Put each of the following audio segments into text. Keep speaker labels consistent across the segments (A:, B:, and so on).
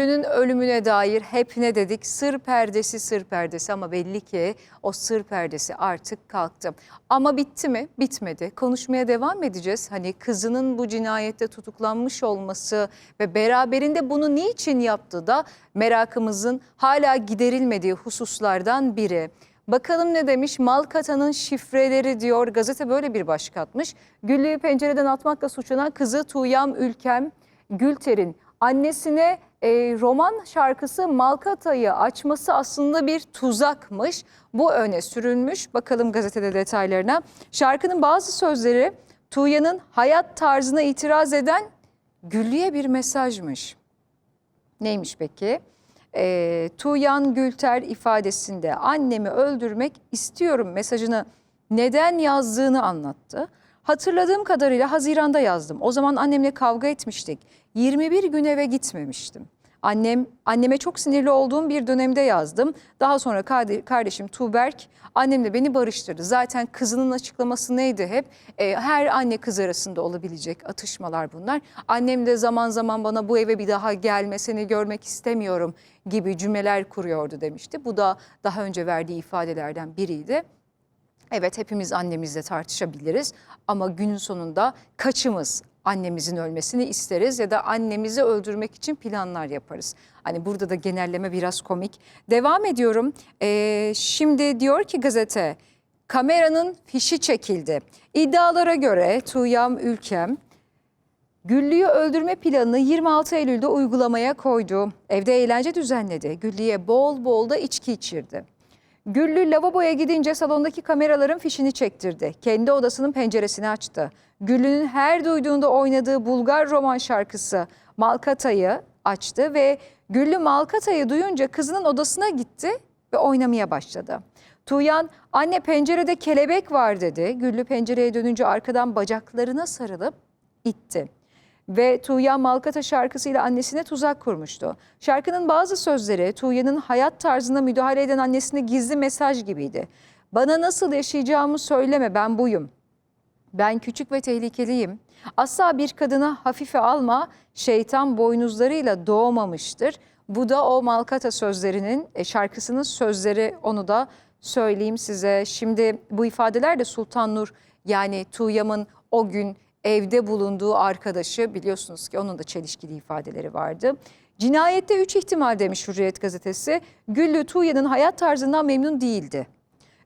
A: Güllü'nün ölümüne dair hep ne dedik? Sır perdesi, sır perdesi ama belli ki o sır perdesi artık kalktı. Ama bitti mi? Bitmedi. Konuşmaya devam edeceğiz. Hani kızının bu cinayette tutuklanmış olması ve beraberinde bunu niçin yaptığı da merakımızın hala giderilmediği hususlardan biri. Bakalım ne demiş? Malkata'nın şifreleri diyor. Gazete böyle bir başlık atmış. Güllü'yü pencereden atmakla suçlanan kızı Tuğyam Ülkem Gülter'in annesine e, roman şarkısı Malkata'yı açması aslında bir tuzakmış. Bu öne sürülmüş. Bakalım gazetede detaylarına. Şarkının bazı sözleri Tuğya'nın hayat tarzına itiraz eden Güllü'ye bir mesajmış. Neymiş peki? E, Tuğyan Gülter ifadesinde annemi öldürmek istiyorum mesajını neden yazdığını anlattı. Hatırladığım kadarıyla Haziran'da yazdım. O zaman annemle kavga etmiştik. 21 gün eve gitmemiştim. Annem anneme çok sinirli olduğum bir dönemde yazdım. Daha sonra karde- kardeşim Tuğberk annemle beni barıştırdı. Zaten kızının açıklaması neydi hep? E, her anne kız arasında olabilecek atışmalar bunlar. Annem de zaman zaman bana bu eve bir daha gelme seni görmek istemiyorum gibi cümleler kuruyordu demişti. Bu da daha önce verdiği ifadelerden biriydi. Evet hepimiz annemizle tartışabiliriz ama günün sonunda kaçımız annemizin ölmesini isteriz ya da annemizi öldürmek için planlar yaparız. Hani burada da genelleme biraz komik. Devam ediyorum. Ee, şimdi diyor ki gazete kameranın fişi çekildi. İddialara göre Tuğyam Ülkem Güllü'yü öldürme planını 26 Eylül'de uygulamaya koydu. Evde eğlence düzenledi. Güllü'ye bol bol da içki içirdi. Güllü lavaboya gidince salondaki kameraların fişini çektirdi. Kendi odasının penceresini açtı. Güllü'nün her duyduğunda oynadığı Bulgar roman şarkısı Malkata'yı açtı ve Güllü Malkata'yı duyunca kızının odasına gitti ve oynamaya başladı. Tuğyan anne pencerede kelebek var dedi. Güllü pencereye dönünce arkadan bacaklarına sarılıp itti ve Tuğyan Malkata şarkısıyla annesine tuzak kurmuştu. Şarkının bazı sözleri Tuğyan'ın hayat tarzına müdahale eden annesine gizli mesaj gibiydi. Bana nasıl yaşayacağımı söyleme ben buyum. Ben küçük ve tehlikeliyim. Asla bir kadına hafife alma, şeytan boynuzlarıyla doğmamıştır. Bu da o Malkata sözlerinin, e, şarkısının sözleri onu da söyleyeyim size. Şimdi bu ifadeler de Sultan Nur yani Tuğyam'ın o gün evde bulunduğu arkadaşı biliyorsunuz ki onun da çelişkili ifadeleri vardı. Cinayette 3 ihtimal demiş Hürriyet gazetesi. Güllü Tuğya'nın hayat tarzından memnun değildi.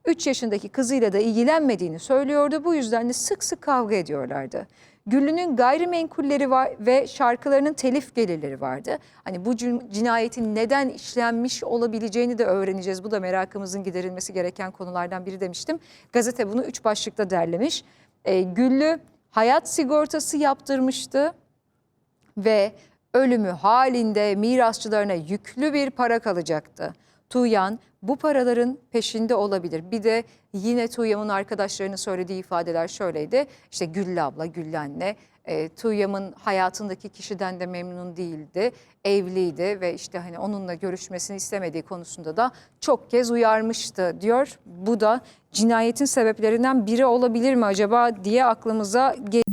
A: 3 yaşındaki kızıyla da ilgilenmediğini söylüyordu. Bu yüzden de sık sık kavga ediyorlardı. Güllü'nün gayrimenkulleri var ve şarkılarının telif gelirleri vardı. Hani bu cin- cinayetin neden işlenmiş olabileceğini de öğreneceğiz. Bu da merakımızın giderilmesi gereken konulardan biri demiştim. Gazete bunu üç başlıkta derlemiş. Ee, Güllü hayat sigortası yaptırmıştı ve ölümü halinde mirasçılarına yüklü bir para kalacaktı. Tuğyan bu paraların peşinde olabilir. Bir de yine Tuğyam'ın arkadaşlarının söylediği ifadeler şöyleydi. İşte Güllü abla, Güllü anne e, Tuğyam'ın hayatındaki kişiden de memnun değildi. Evliydi ve işte hani onunla görüşmesini istemediği konusunda da çok kez uyarmıştı diyor. Bu da cinayetin sebeplerinden biri olabilir mi acaba diye aklımıza geliyor.